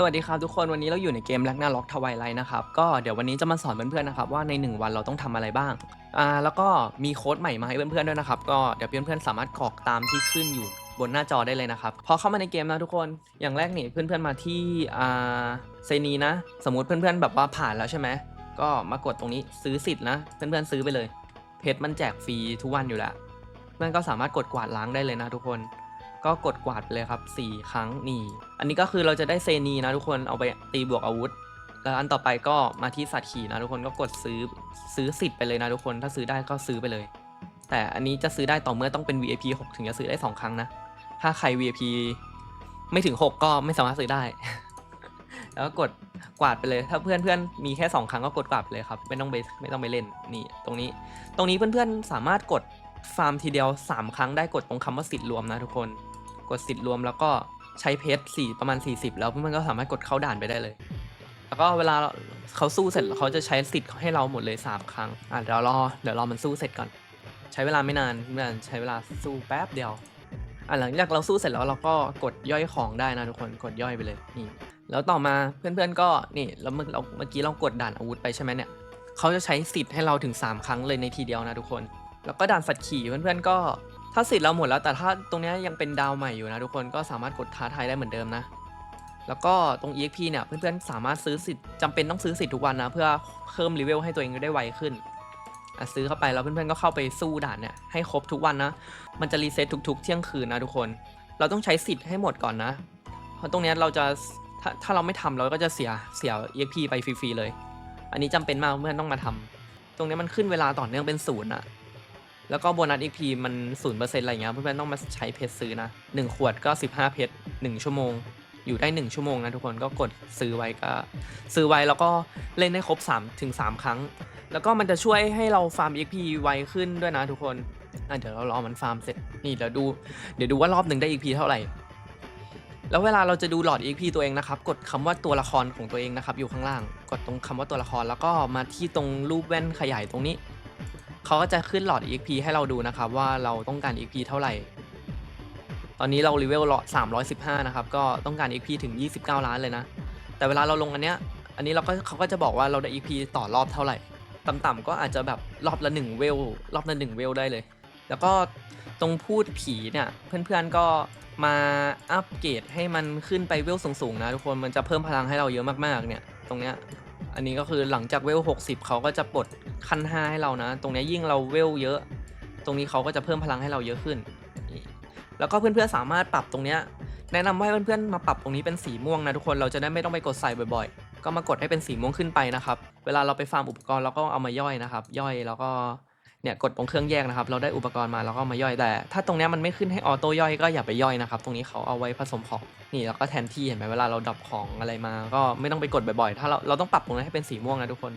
สวัสดีครับทุกคนวันนี้เราอยู่ในเกมแลกนาล็อกทวายไลท์นะครับก็เดี๋ยววันนี้จะมาสอนเพื่อนๆนะครับว่าใน 1 วันเราต้องทำอะไรบ้างอ่าแล้วก็มีโค้ดใหม่มาให้เพื่อนๆด้วยนะครับก็เดี๋ยวเพื่อนๆสามารถกรอกตามที่ขึ้นอยู่บนหน้าจอได้เลยนะครับพอเข้ามาในเกมนะทุกคนอย่างแรกนี่เพื่อนๆมาที่อ่าเซนีนะ สมมุติเพื่อนๆแบบว่าผ่านแล้วใช่ไหมก็มากดตรงนี้ซื้อสิทธิ์นะเพื่อนๆซื้อไปเลยเพชรมันแจกฟรีทุกวันอยู่แล้วเพื่อนก็สามารถกดกวาดล้างได้เลยนะทุกคน ก็กดกวาดไปเลยครับ 4 ครั้งนี่ อันนี้ก็คือเราจะได้เซนีนะทุกคนเอาไปตีบวกอาวุธแล้วอันต่อไปก็มาที่สัตว์ขี่นะทุกคนก็กดซื้อซื้อสิทธิ์ไปเลยนะทุกคนถ้าซื้อได้ก็ซื้อไปเลย แต่อันนี้จะซื้อได้ต่อเมื่อต้องเป็น VIP 6 ถึงจะซื้อได้ 2 ครั้งนะ ถ้าใคร VIP ไม่ถึง 6 ก็ไม่สามารถซื้อได้ แล้วก็กดกวาดไปเลย ถ้าเพื่อนเพื่อนๆมีแค่ 2 ครั้งก็กดกวาดไปเลยครับไม่ต้องไปไม่ต้องไปเล่นนี่ตรงนี้ ตรงนี้เพื่อนๆสามารถกด ฟาร์มทีเดียว 3 ครั้งได้กดตรงคำว่าสิทธิ์รวมนะทุกคน กดสิทธิ์รวมแล้วก็ใช้เพชรสี่ประมาณ 40 แล้วเพื่อนๆก็สามารถกดเข้าด่านไปได้เลย แล้วก็เวลาเขาสู้เสร็จเขาจะใช้สิทธิ์ให้เราหมดเลย 3 ครั้งอะเดี๋ยวรอเดี๋ยวรอมันสู้เสร็จก่อน ใช้เวลาไม่นานเพื่อนใช้เวลาสู้แป๊บเดียวอะหลังจากเราสู้เสร็จแล้วเราก็กดย่อยของได้นะทุกคนกดย่อยไปเลยนี่แล้วต่อมาเพื่อนๆก็นี่แล้วเมื่อเราเมื่อกี้เรากดด่านอาวุธไปใช่ไหมเนี่ยเขาจะใช้สิทธิ์ให้เราถึง 3 ครั้งเลยในทีเดียวนะทุกคน แล้วก็ด่านสัตว์ขี่เพื่อนๆก็ถ้าสิทธิ์เราหมดแล้วแต่ถ้าตรงนี้ยังเป็นดาวใหม่อยู่นะทุกคนก็สามารถกดท้าทายได้เหมือนเดิมนะ แล้วก็ตรง EXP เนี่ยเพื่อนๆสามารถซื้อสิทธิ์จำเป็นต้องซื้อสิทธิ์ทุกวันนะ เพื่อเพิ่มเลเวลให้ตัวเองได้ไวขึ้นซื้อเข้าไปแล้วเพื่อนๆก็เข้าไปสู้ด่านเนี่ยให้ครบทุกวันนะ มันจะรีเซ็ตทุกๆ เที่ยงคืนนะทุกคน เราต้องใช้สิทธิ์ให้หมดก่อนนะ เพราะตรงนี้เราจะถ้าถ้าเราไม่ทำเราก็จะเสียเสีย EXP ไปฟรีๆเลย อันนี้จำเป็นมากเพื่อนต้องมาทำตรงนี้มันขึ้นเวลาต่อเนื่องเป็นศูนย์อะ แล้วก็โบนัส XP มันศูนย์เปอร์เซ็นต์อะไรเงี้ยเพื่อนๆต้องมาใช้เพชรซื้อนะหนึ่งขวดก็สิบห้าเพชรหนึ่งชั่วโมง อยู่ได้1ชั่วโมงนะทุกคนก็กดซื้อไว้ก็ ซื้อไว้แล้วก็เล่นได้ครบ3ถึง3ครั้ง แล้วก็มันจะช่วยให้เราฟาร์ม XP ไวขึ้นด้วยนะทุกคนอะเดี๋ยวเรารอมันฟาร์มเสร็จนี่เดี๋ยวดู เดี๋ยวดูว่ารอบหนึ่งได้ XP เท่าไหร่แล้วเวลาเราจะดูหลอด XP ตัวเองนะครับ กดคำว่าตัวละครของตัวเองนะครับ อยู่ข้างล่าง กดตรงคำว่าตัวละครแล้วก็มาที่ตรงรูปแว่นขยายตรงนี้ เขาก็จะขึ้นหลอด XP ให้เราดูนะครับว่าเราต้องการ XP เท่าไหร่ ตอนนี้เราเลเวลหลอด315 นะครับ ก็ต้องการ XP ถึง 29 ล้านเลยนะ แต่เวลาเราลงอันเนี้ย อันนี้เราก็เขาก็จะบอกว่าเราได้ XP ต่อรอบเท่าไหร่ ต่ำๆก็อาจจะแบบรอบละ1เวล รอบละ1เวลได้เลย แล้วก็ตรงพูดผีเนี่ยเพื่อนๆก็มาอัปเกรดให้มันขึ้นไปเวลสูงๆนะทุกคนมันจะเพิ่มพลังให้เราเยอะมากๆเนี่ยตรงเนี้ย อันนี้ก็คือหลังจากเวล 60 เขาก็จะปลดขั้น 5 ให้เรานะ ตรงนี้ยิ่งเราเวลเยอะ ตรงนี้เขาก็จะเพิ่มพลังให้เราเยอะขึ้น แล้วก็เพื่อนๆสามารถปรับตรงนี้แนะนำว่าให้เพื่อนๆมาปรับตรงนี้เป็นสีม่วงนะทุกคน เราจะได้ไม่ต้องไปกดใส่บ่อยๆ ก็มากดให้เป็นสีม่วงขึ้นไปนะครับ เวลาเราไปฟาร์มอุปกรณ์เราก็เอามาย่อยนะครับ ย่อยแล้วก็ เนี่ยกดตรงเครื่องแยกนะครับ เราได้อุปกรณ์มาแล้วก็มาย่อยแต่ ถ้าตรงนี้มันไม่ขึ้นให้ออโต้ย่อยก็อย่าไปย่อยนะครับตรงนี้เขาเอาไว้ผสมของนี่แล้วก็แทนที่เห็นไหมเวลาเราดรอปของอะไรมา ก็ไม่ต้องไปกดบ่อยๆ ถ้าเราเราต้องปรับตรงนั้นให้เป็นสีม่วงนะทุกคน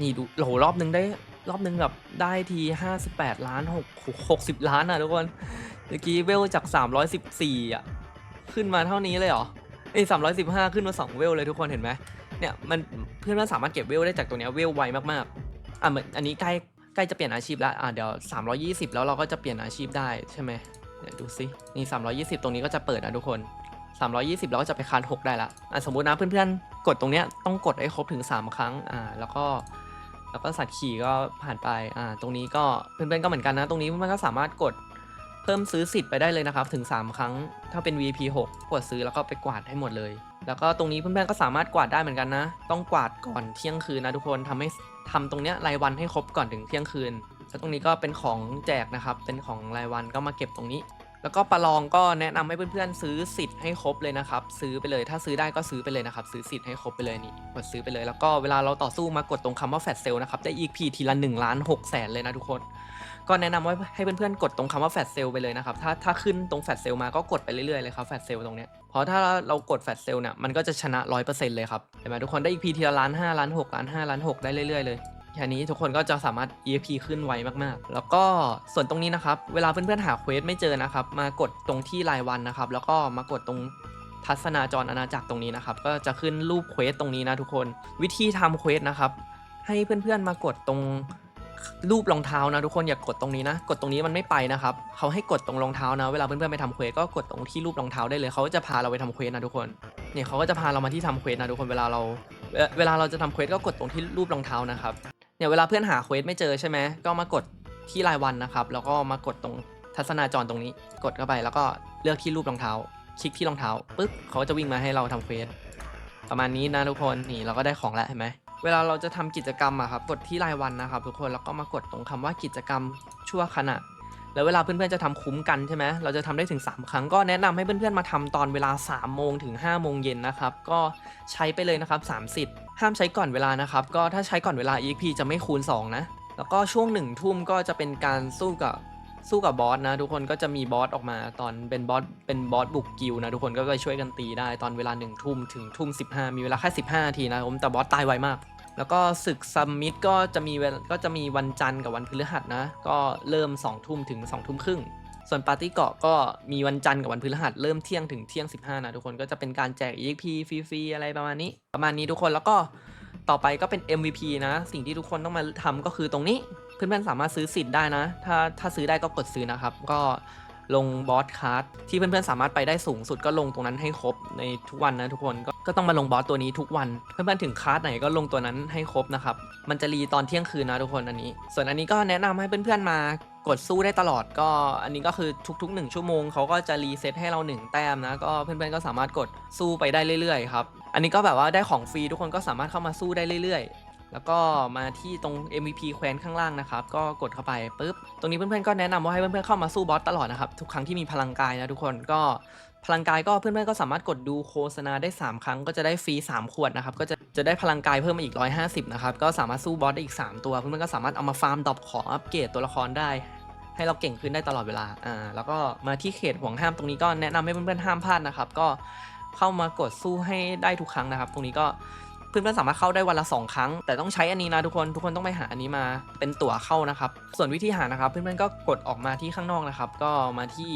นี่ดูโหรอบนึงได้รอบนึงแบบได้ที 58 ล้าน6 60 ล้านอะทุกคนเมื่อกี้เวลจาก 314อะขึ้นมาเท่านี้เลยเหรอเอ้ย315 ขึ้นมา 2 เวลเลยทุกคนเห็นไหมเนี่ยมันเพื่อนๆสามารถเก็บเวลได้จากตัวเนี้ยเวลไวมากๆอะเหมือนอันนี้ใกล้ ใกล้จะเปลี่ยนอาชีพแล้วอะเดี๋ยว 320 แล้วเราก็จะเปลี่ยนอาชีพได้ใช่ไหมเดี๋ยวดูซินี่ 320 ตรงนี้ก็จะเปิดนะทุกคน 320แล้วก็จะไปคาน6ได้ละอะสมมุตินะเพื่อนๆ กดตรงเนี้ยต้องกดให้ครบถึง 3 ครั้งอ่าแล้วก็แล้วก็สัตว์ขี่ก็ผ่านไปอ่าตรงนี้ก็เพื่อนๆก็เหมือนกันนะ ตรงนี้มันก็สามารถกดเพิ่มซื้อสิทธิ์ไปได้เลยนะครับ ถึง 3 ครั้ง ถ้าเป็น VP 6 กดซื้อแล้วก็ไปกวาดให้หมดเลย แล้วก็ตรงนี้เพื่อนๆก็สามารถกวาดได้เหมือนกันนะ ต้องกวาดก่อนเที่ยงคืนนะทุกคนทำให้ทำตรงเนี้ยรายวันให้ครบก่อนถึงเที่ยงคืน แล้วตรงนี้ก็เป็นของแจกนะครับ เป็นของรายวันก็มาเก็บตรงนี้ แล้วก็ประลองก็แนะนำให้เพื่อนๆซื้อสิทธิ์ให้ครบเลยนะครับ ซื้อไปเลย ถ้าซื้อได้ก็ซื้อไปเลยนะครับ ซื้อสิทธิ์ให้ครบไปเลยนี่กดซื้อไปเลย แล้วก็เวลาเราต่อสู้มากดตรงคำว่าแฟตเซลนะครับ ได้ EXP ทีละ1ล้าน6แสนเลยนะทุกคน ก็แนะนำว่าให้เพื่อนๆกดตรงคำว่าแฟตเซลไปเลยนะครับ ถ้าถ้าขึ้นตรงแฟตเซลมาก็กดไปเรื่อยๆเลยครับแฟตเซลตรงเนี้ย เพราะถ้าเรากดแฟตเซลเนี่ยมันก็จะชนะ 100%เลยครับ เห็นไหมทุกคนได้ EXP ทีละล้าน5ล้าน6ล้าน5ล้าน6ได้เรื่อยๆเลย แค่นี้ทุกคนก็จะสามารถ EXP ขึ้นไวมากๆ แล้วก็ส่วนตรงนี้นะครับ เวลาเพื่อนๆหาเควสไม่เจอนะครับ มากดตรงที่รายวันนะครับ แล้วก็มากดตรงทัศนาจรอาณาจักรตรงนี้นะครับ ก็จะขึ้นรูปเควสตรงนี้นะทุกคน วิธีทำเควสนะครับ ให้เพื่อนๆมากดตรงรูปรองเท้านะทุกคนอย่ากดตรงนี้นะ กดตรงนี้มันไม่ไปนะครับเขาให้กดตรงรองเท้านะ เวลาเพื่อนๆไปทำเควสก็กดตรงที่รูปรองเท้าได้เลยเขาจะพาเราไปทำเควสนะทุกคนเนี่ยเขาก็จะพาเรามาที่ทำเควสนะทุกคนเวลาเรา เวลาเวลาเราจะทำเควสก็กดตรงที่รูปรองเท้านะครับ เนี่ยเวลาเพื่อนหาเควสไม่เจอใช่ไหมก็มากดที่รายวันนะครับ แล้วก็มากดตรงทัศนาจรตรงนี้ กดเข้าไปแล้วก็เลือกที่รูปรองเท้า คลิกที่รองเท้าปึ๊บเขาจะวิ่งมาให้เราทำเควสประมาณนี้นะทุกคนนี่เราก็ได้ของแล้วเห็นไหมเวลาเราจะทำกิจกรรมอะครับกดที่รายวันนะครับ ทุกคนแล้วก็มากดตรงคำว่ากิจกรรมชั่วขณะแล้วเวลาเพื่อนๆจะทำคุ้มกันใช่ไหมเราจะทำได้ถึง 3 ครั้งก็แนะนำให้เพื่อนๆมาทำตอนเวลา3โมงถึง5โมงเย็นนะครับ ก็ใช้ไปเลยนะครับ3สิทธิ์ ห้ามใช้ก่อนเวลานะครับ ก็ถ้าใช้ก่อนเวลา EXP จะไม่คูณ 2 นะ แล้วก็ช่วงหนึ่งทุ่มก็จะเป็นการสู้กับสู้กับบอสนะ ทุกคนก็จะมีบอสออกมาตอนเป็นบอสเป็นบอสบุกกิลนะ ทุกคนก็ช่วยกันตีได้ตอนเวลาหนึ่งทุ่มถึงทุ่มสิมีเวลาแค่ 15นาทีนะผมแต่บอสตายไวมาก แล้วก็ศึกซัมมิตก็จะมีเวลก็จะมีวันจันทร์กับวันพฤหัสนะ ก็เริ่ม2ทุ่มถึง2ทุ่มครึ่ง ส่วนปาร์ตี้เกาะก็มีวันจันทร์กับวันพฤหัสเริ่มเที่ยงถึงเที่ยง 15 นะทุกคนก็จะเป็นการแจก EXP ฟรีๆอะไรประมาณนี้ ประมาณนี้ทุกคนแล้วก็ต่อไปก็เป็น MVP นะ สิ่งที่ทุกคนต้องมาทำก็คือตรงนี้เพื่อนๆสามารถซื้อสิทธิ์ได้นะ ถ้าถ้าซื้อได้ก็กดซื้อนะครับ ก็ ลงบอสคาร์ดที่เพื่อนๆสามารถไปได้สูงสุดก็ลงตรงนั้นให้ครบในทุกวันนะทุกคนก็ก็ต้องมาลงบอสตัวนี้ทุกวัน เพื่อนๆถึงคาร์ดไหนก็ลงตัวนั้นให้ครบนะครับมันจะรีตอนเที่ยงคืนนะทุกคนอันนี้ ส่วนอันนี้ก็แนะนำให้เพื่อนๆมากดสู้ได้ตลอดก็อันนี้ก็คือทุกๆ 1 ชั่วโมงเขาก็จะรีเซ็ตให้เรา 1 แต้มนะ ก็เพื่อนๆก็สามารถกดสู้ไปได้เรื่อยๆครับ อันนี้ก็แบบว่าได้ของฟรีทุกคนก็สามารถเข้ามาสู้ได้เรื่อยๆ แล้วก็มาที่ตรง MVP แควนข้างล่างนะครับ ก็กดเข้าไปปุ๊บ ตรงนี้เพื่อนๆก็แนะนำว่าให้เพื่อนๆเข้ามาสู้บอสตลอดนะครับ ทุกครั้งที่มีพลังกายนะทุกคนก็พลังกายก็เพื่อนๆก็สามารถกดดูโฆษณาได้ 3 ครั้ง ก็จะได้ฟรี 3 ขวดนะครับ ก็จะจะได้พลังกายเพิ่มมาอีก 150 นะครับ ก็สามารถสู้บอสได้อีก 3 ตัว เพื่อนๆก็สามารถเอามาฟาร์มดรอปของอัปเกรดตัวละครได้ ให้เราเก่งขึ้นได้ตลอดเวลา อ่า แล้วก็มาที่เขตห่วงห้ามตรงนี้ก็แนะนำให้เพื่อนๆห้ามพลาดนะครับ ก็เข้ามากดสู้ให้ได้ทุกครั้งนะครับ ตรงนี้ก็ เพื่อนๆสามารถเข้าได้วันละ 2 ครั้ง แต่ต้องใช้อันนี้นะทุกคนทุกคนต้องไปหาอันนี้มาเป็นตั๋วเข้านะครับ ส่วนวิธีหานะครับ เพื่อนๆก็กดออกมาที่ข้างนอกนะครับ ก็มาที่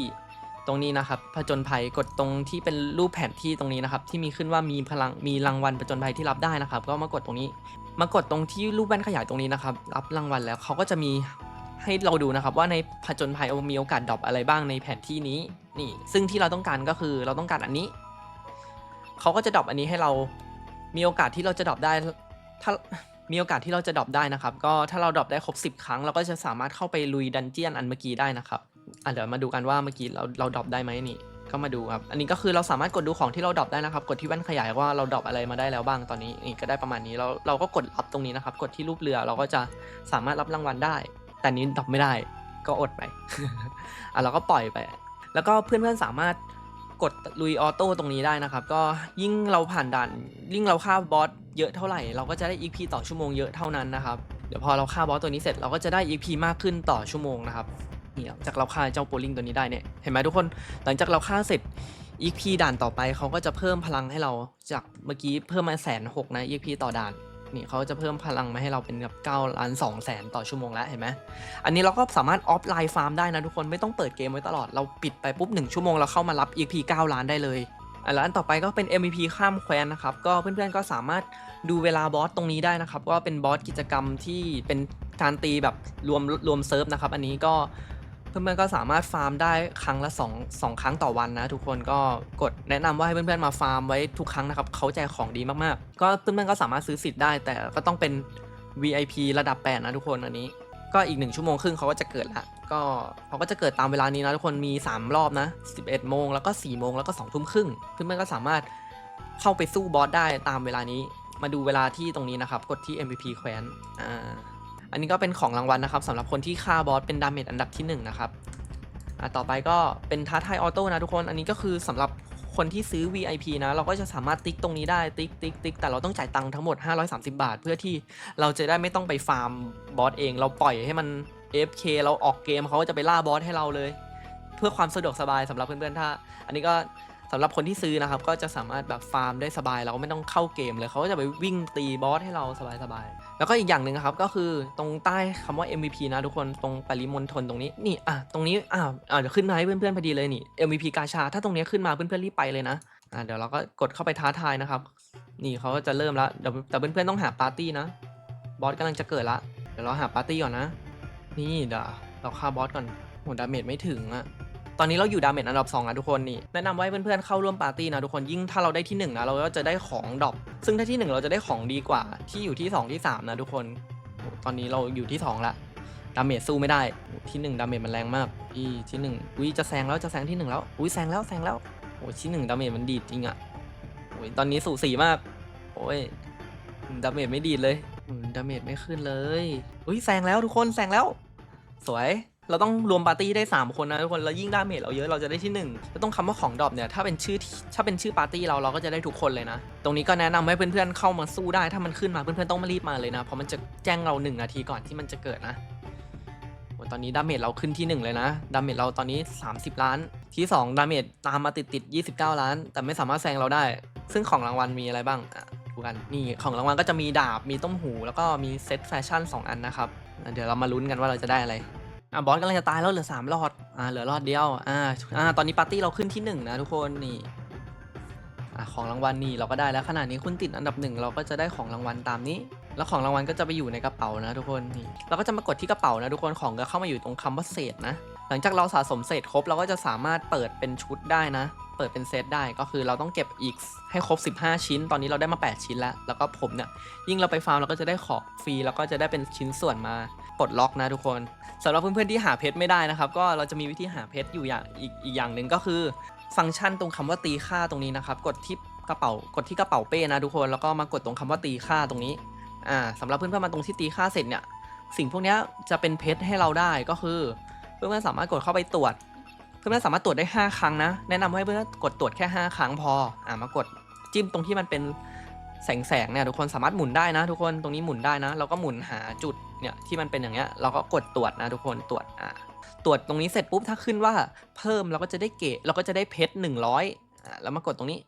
ตรงนี้นะครับผจญภัยกดตรงที่เป็นรูปแผนที่ตรงนี้นะครับ ที่มีขึ้นว่ามีพลังมีรางวัลผจญภัยที่รับได้นะครับ ก็มากดตรงนี้ มากดตรงที่รูปแว่นขยายตรงนี้นะครับ รับรางวัลแล้วเขาก็จะมีให้เราดูนะครับ ว่าในผจญภัยมีโอกาสดรอปอะไรบ้างในแผนที่นี้นี่ ซึ่งที่เราต้องการก็คือเราต้องการอันนี้เขาก็จะดรอปอันนี้ให้เรา มีโอกาสที่เราจะดรอปได้ ถ้ามีโอกาสที่เราจะดรอปได้นะครับ ก็ถ้าเราดรอปได้ครบ 10 ครั้ง เราก็จะสามารถเข้าไปลุยดันเจียนอันเมื่อกี้ได้นะครับอะเดี๋ยวมาดูกันว่าเมื่อกี้เราเราดรอปได้ไหมนี่ก็มาดูครับ อันนี้ก็คือเราสามารถกดดูของที่เราดรอปได้นะครับ กดที่แว่นขยายว่าเราดรอปอะไรมาได้แล้วบ้างตอนนี้นี่ก็ได้ประมาณนี้เราเราก็กดรับตรงนี้นะครับ กดที่รูปเรือเราก็จะสามารถรับรางวัลได้ แต่นี้ดรอปไม่ได้ก็อดไปอะเราก็ปล่อยไป แล้วก็เพื่อนๆสามารถ กดลุยออโต้ตรงนี้ได้นะครับ ก็ยิ่งเราผ่านด่านยิ่งเราฆ่าบอสเยอะเท่าไหร่ เราก็จะได้ EP ต่อชั่วโมงเยอะเท่านั้นนะครับ เดี๋ยวพอเราฆ่าบอสตัวนี้เสร็จเราก็จะได้ EP มากขึ้นต่อชั่วโมงนะครับนี่หลังจากเราฆ่าเจ้าโปลิงตัวนี้ได้เนี่ยเห็นไหมทุกคนหลังจากเราฆ่าเสร็จ EP ด่านต่อไปเขาก็จะเพิ่มพลังให้เราจากเมื่อกี้เพิ่มมาแสนหกนะ EP ต่อด่าน นี่เขาจะเพิ่มพลังมาให้เราเป็นแบบ9ล้าน2แสนต่อชั่วโมงแล้วเห็นไหมอันนี้เราก็สามารถออฟไลน์ฟาร์มได้นะทุกคนไม่ต้องเปิดเกมไว้ตลอดเราปิดไปปุ๊บ 1 ชั่วโมงเราเข้ามารับ EP 9 ล้านได้เลยอะแล้วอันต่อไปก็เป็น MVP ข้ามแคว้นนะครับก็เพื่อนๆก็สามารถดูเวลาบอสตรงนี้ได้นะครับว่าเป็นบอสกิจกรรมที่เป็นการตีแบบรวมรวมเซิร์ฟนะครับอันนี้ก็ เพื่อนๆก็สามารถฟาร์มได้ครั้งละ2 2ครั้งต่อวันนะ ทุกคนก็กดแนะนำว่าให้เพื่อนๆมาฟาร์มไว้ทุกครั้งนะครับเขาแจกของดีมากๆ ก็เพื่อนๆก็สามารถซื้อสิทธิ์ได้ แต่ก็ต้องเป็น VIP ระดับ8นะทุกคนอันนี้ก็อีก 1 ชั่วโมงครึ่งเขาก็จะเกิดละก็เขาก็จะเกิดตามเวลานี้นะทุกคนมี 3 รอบนะ 11 โมงแล้วก็ 4 โมงแล้วก็2ทุ่มครึ่งเพื่อนๆก็สามารถเข้าไปสู้บอสได้ตามเวลานี้ มาดูเวลาที่ตรงนี้นะครับ กดที่ MVP แคว้นอ่า อันนี้ก็เป็นของรางวัลนะครับสำหรับคนที่ฆ่าบอสเป็นดาเมจอันดับที่1นะครับอะต่อไปก็เป็นท้าทายออโต้นะทุกคน อันนี้ก็คือสำหรับคนที่ซื้อ VIP นะ เราก็จะสามารถติ๊กตรงนี้ได้ติ๊กติ๊กติ๊กแต่เราต้องจ่ายตังค์ทั้งหมด 530 บาท เพื่อที่เราจะได้ไม่ต้องไปฟาร์มบอสเอง เราปล่อยให้มัน AFK เราออกเกมเขาก็จะไปล่าบอสให้เราเลย เพื่อความสะดวกสบายสำหรับเพื่อนๆถ้า อันนี้ก็ สำหรับคนที่ซื้อนะครับ ก็จะสามารถแบบฟาร์มได้สบายเราก็ไม่ต้องเข้าเกมเลยเขาก็จะไปวิ่งตีบอสให้เราสบายๆแล้วก็อีกอย่างหนึ่งครับก็คือตรงใต้คำว่า MVP นะทุกคนตรงปริมณฑลตรงนี้นี่อะตรงนี้อะอะเดี๋ยวขึ้นมาให้เพื่อนๆพอดีเลยนี่ MVP กาชา ถ้าตรงนี้ขึ้นมาเพื่อนๆรีบไปเลยนะอะเดี๋ยวเราก็กดเข้าไปท้าทายนะครับ นี่เขาก็จะเริ่มแล้วเดี๋ยวแต่เพื่อนๆต้องหาปาร์ตี้นะบอสกำลังจะเกิดละเดี๋ยวเราหาปาร์ตี้ก่อนนะ นี่เดี๋ยวเราฆ่าบอสก่อนโหดาเมจไม่ถึงอะ ตอนนี้เราอยู่ดาเมจอันดับ2นะทุกคนนี่แนะนำไว้เพื่อนๆเข้าร่วมปาร์ตี้นะทุกคนยิ่งถ้าเราได้ที่1นะเราก็จะได้ของดรอปซึ่งถ้าที่ 1 เราจะได้ของดีกว่าที่อยู่ที่ 2 ที่ 3 นะทุกคน ตอนนี้เราอยู่ที่ 2 ละดาเมจสู้ไม่ได้โหที่ 1 ดาเมจมันแรงมากที่ที่1อุ้ยจะแซงแล้วจะแซงที่1แล้วอุ้ยแซงแล้วแซงแล้วโอ้ยที่1ดาเมจมันดีดจริงอะโอ้ยตอนนี้สูสีมากโอ้ยดาเมจไม่ดีดเลยอืมดาเมจไม่ขึ้นเลยอุ้ยแซงแล้วทุกคนแซงแล้ว สวย เราต้องรวมปาร์ตี้ได้ 3 คนนะทุกคน แล้วยิ่งดาเมจเราเยอะเราจะได้ที่1แล้วต้องคำว่าของดรอปเนี่ยถ้าเป็นชื่อถ้าเป็นชื่อปาร์ตี้เราเราก็จะได้ทุกคนเลยนะ ตรงนี้ก็แนะนำให้เพื่อนๆเข้ามาสู้ได้ ถ้ามันขึ้นมาเพื่อนๆต้องมารีบมาเลยนะ เพราะมันจะแจ้งเรา 1 นาทีก่อนที่มันจะเกิดนะโอ้ตอนนี้ดาเมจเราขึ้นที่ 1 เลยนะ ดาเมจเราตอนนี้ 30 ล้าน ที่ 2 ดาเมจตามมาติดติดๆ29 ล้าน แต่ไม่สามารถแซงเราได้ ซึ่งของรางวัลมีอะไรบ้างอะดูกัน นี่ของรางวัลก็จะมีดาบ มีต้มหู แล้วก็มีเซตแฟชั่น 2 อันนะครับ เดี๋ยวเรามาลุ้นกันว่าเราจะได้อะไร อะบอสกำลังจะตายแล้วเหลือสามหลอดอ่าเหลือหลอดเดียวอ่าอ่าตอนนี้ปาร์ตี้เราขึ้นที่หนึ่งนะทุกคนนี่อะของรางวัลนี่เราก็ได้แล้วขนาดนี้คุณติดอันดับหนึ่งเราก็จะได้ของรางวัลตามนี้ แล้วของรางวัลก็จะไปอยู่ในกระเป๋านะทุกคนนี่เราก็จะมากดที่กระเป๋านะทุกคนของก็เข้ามาอยู่ตรงคำว่าเศษนะ หลังจากเราสะสมเศษครบเราก็จะสามารถเปิดเป็นชุดได้นะเปิดเป็นเซตได้ก็คือเราต้องเก็บอีกให้ครบ 15 ชิ้น ตอนนี้เราได้มา 8 ชิ้นแล้ว แล้วก็ผมเนี่ยยิ่งเราไปฟาร์มเราก็จะได้ของฟรีแล้วก็จะได้เป็นชิ้นส่วนมา ปลดล็อกนะทุกคนสำหรับเพื่อนๆที่หาเพชรไม่ได้นะครับ ก็เราจะมีวิธีหาเพชรอยู่อย่างอีกอีกอย่างหนึ่งก็คือ ฟังก์ชันตรงคำว่าตีค่าตรงนี้นะครับ กดที่กระเป๋ากดที่กระเป๋าเป้นะทุกคนแล้วก็มากดตรงคำว่าตีค่าตรงนี้อ่าสำหรับเพื่อนๆมาตรงที่ตีค่าเสร็จเนี่ยสิ่งพวกนี้จะเป็นเพชรให้เราได้ก็คือ เพื่อนๆสามารถกดเข้าไปตรวจ เพื่อนๆสามารถตรวจได้ 5 ครั้งนะ แนะนำให้เพื่อนๆกดตรวจแค่ 5 ครั้งพออ่ามากดจิ้มตรงที่มันเป็น แสงแสงเนี่ยทุกคนสามารถหมุนได้นะ ทุกคนตรงนี้หมุนได้นะ เราก็หมุนหาจุดเนี่ยที่มันเป็นอย่างเงี้ยเราก็กดตรวจนะทุกคนตรวจอ่าตรวจตรงนี้เสร็จปุ๊บถ้าขึ้นว่าเพิ่มเราก็จะได้เกรดเราก็จะได้เพชรหนึ่งร้อยอ่าแล้วมากดตรงนี้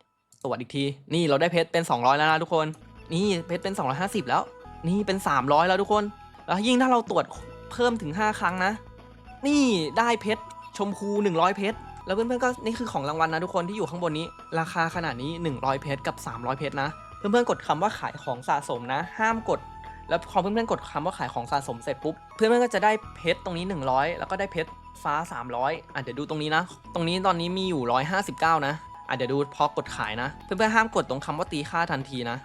ตรวจอีกที นี่เราได้เพชรเป็น 200 แล้วนะทุกคน นี่เพชรเป็น 250 แล้ว นี่เป็น 300 แล้วทุกคน แล้วยิ่งถ้าเราตรวจเพิ่มถึง 5 ครั้งนะ นี่ได้เพชรชมพู 100 เพชร แล้วเพื่อนๆก็นี่คือของรางวัลนะทุกคนที่อยู่ข้างบนนี้ ราคาขนาดนี้ 100 เพชรกับ 300 เพชรนะ เพื่อนๆกดคำว่าขายของสะสมนะ ห้ามกด แล้วพอเพื่อนๆกดคำว่าขายของสะสมเสร็จปุ๊บเพื่อนๆก็จะได้เพชรตรงนี้ 100 แล้วก็ได้เพชรฟ้า 300อะเดี๋ยวดูตรงนี้นะ ตรงนี้ตอนนี้มีอยู่ 159 นะอะเดี๋ยวดูพอกดขายนะ เพื่อนๆห้ามกดตรงคำว่าตีค่าทันทีนะ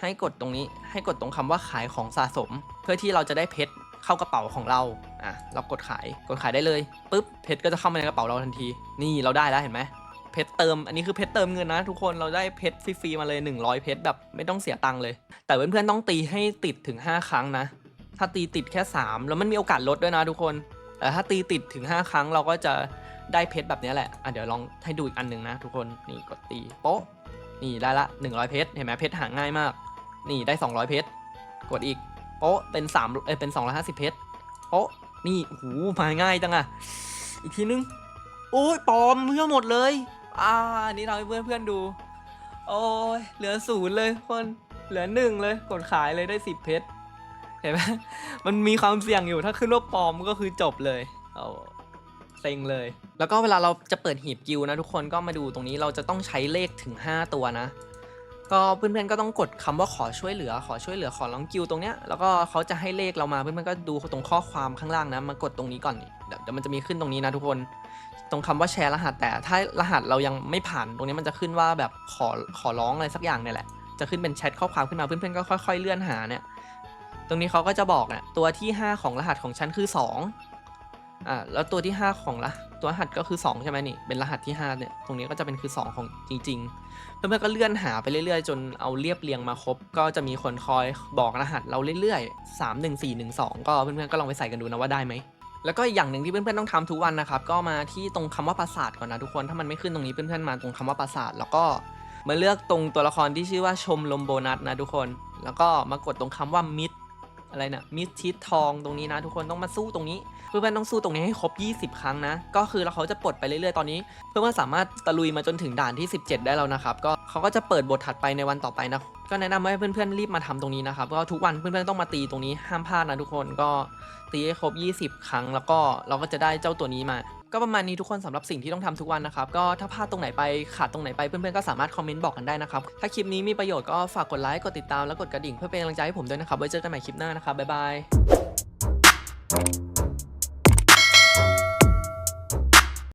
ให้กดตรงนี้ให้กดตรงคำว่าขายของสะสม เพื่อที่เราจะได้เพชรเข้ากระเป๋าของเรา อะ เรากดขาย กดขายได้เลย ปุ๊บ เพชรก็จะเข้ามาในกระเป๋าเราทันที นี่เราได้แล้วเห็นไหม เพชรเติม อันนี้คือเพชรเติมเงินนะ ทุกคนเราได้เพชรฟรีๆมาเลย 100 เพชรแบบไม่ต้องเสียตังค์เลย แต่เพื่อนๆต้องตีให้ติดถึง 5 ครั้งนะ ถ้าตีติดแค่ 3 แล้วมันมีโอกาสลดด้วยนะทุกคนแต่ถ้าตีติดถึง 5 ครั้งเราก็จะได้เพชรแบบนี้แหละอะเดี๋ยวลองให้ดูอีกอันหนึ่งนะ ทุกคนนี่กดตีโป๊ะนี่ได้ละ 100 เพชรเห็นไหมเพชรหาง่ายมาก นี่ได้ 200 เพชรกดอีกโป๊ะเป็น3เอ้ยเป็น 250 เพชรโป๊ะนี่โอ้โหมาง่ายจังอะอีกทีนึงโอ้ยปลอมเพื่อหมดเลย อ่านี่เราให้เพื่อนเพื่อนดู โอ้ยเหลือศูนย์เลยคนเหลือหนึ่งเลยกดขายเลยได้สิบเพชรเห็นไหมมันมีความเสี่ยงอยู่ถ้าขึ้นว่าปลอมก็คือจบเลยเอาเซ็งเลย แล้วก็เวลาเราจะเปิดหีบกิวนะทุกคนก็มาดูตรงนี้เราจะต้องใช้เลขถึง 5 ตัวนะ ก็เพื่อนๆก็ต้องกดคำว่าขอช่วยเหลือขอช่วยเหลือขอร้องกิวตรงเนี้ยแล้วก็เขาจะให้เลขเรามาเพื่อนๆก็ดูตรงข้อความข้างล่างนะมากดตรงนี้ก่อนเดี๋ยวมันจะมีขึ้นตรงนี้นะทุกคน ตรงคำว่าแชร์รหัสแต่ถ้ารหัสเรายังไม่ผ่านตรงนี้มันจะขึ้นว่าแบบขอขอร้องอะไรสักอย่างเนี่ยแหละจะขึ้นเป็นแชทข้อความขึ้นมาเพื่อนๆก็ค่อย ๆ เลื่อนหาเนี่ยตรงนี้เขาก็จะบอกเนี่ยตัวที่ 5 ของรหัสของฉันคือ 2 อ่าแล้วตัวที่ 5 ของละตัวรหัสก็คือ 2 ใช่ไหมนี่เป็นรหัสที่ 5 เนี่ย ตรงนี้ก็จะเป็นคือ 2 ของจริง ๆ เพื่อนๆก็เลื่อนหาไปเรื่อยๆ จนเอาเรียบเรียงมาครบ ก็จะมีคนคอยบอกรหัสเราเรื่อยๆ 3 1 4 1 2 ก็เพื่อนๆก็ลองไปใส่กันดูนะว่าได้ไหมแล้วก็อย่างหนึ่งที่เพื่อนๆต้องทำทุกวันนะครับก็มาที่ตรงคำว่าปราสาทก่อนนะทุกคนถ้ามันไม่ขึ้นตรงนี้เพื่อนๆมาตรงคำว่าปราสาทแล้วก็มาเลือกตรงตัวละครที่ชื่อว่าชมลมโบนัสนะทุกคน แล้วก็มากดตรงคำว่ามิด อะไรนะมิสชิดทองตรงนี้นะ ทุกคนต้องมาสู้ตรงนี้ เพื่อนๆต้องสู้ตรงนี้ให้ครบ 20 ครั้งนะ ก็คือแล้วเขาจะปลดไปเรื่อยๆตอนนี้ เพื่อนๆสามารถตะลุยมาจนถึงด่านที่ 17 ได้แล้วนะครับก็เขาก็จะเปิดบทถัดไปในวันต่อไปนะก็แนะนำให้เพื่อนๆรีบมาทำตรงนี้นะครับก็ทุกวันเพื่อนๆต้องมาตีตรงนี้ห้ามพลาดนะทุกคนก็ตีให้ครบ 20 ครั้ง แล้วก็เราก็จะได้เจ้าตัวนี้มาก็ประมาณนี้ทุกคนสำหรับสิ่งที่ต้องทำทุกวันนะครับก็ถ้าพลาดตรงไหนไปขาดตรงไหนไปเพื่อนๆก็สามารถคอมเมนต์บอกกันได้นะครับถ้าคลิปนี้มีประโยชน์ก็ฝากกดไลค์กดติดตามและกดกระดิ่งเพื่อเป็นกำลังใจให้ผมด้วยนะครับไว้เจอกันใหม่คลิปหน้านะครับบ๊ายบาย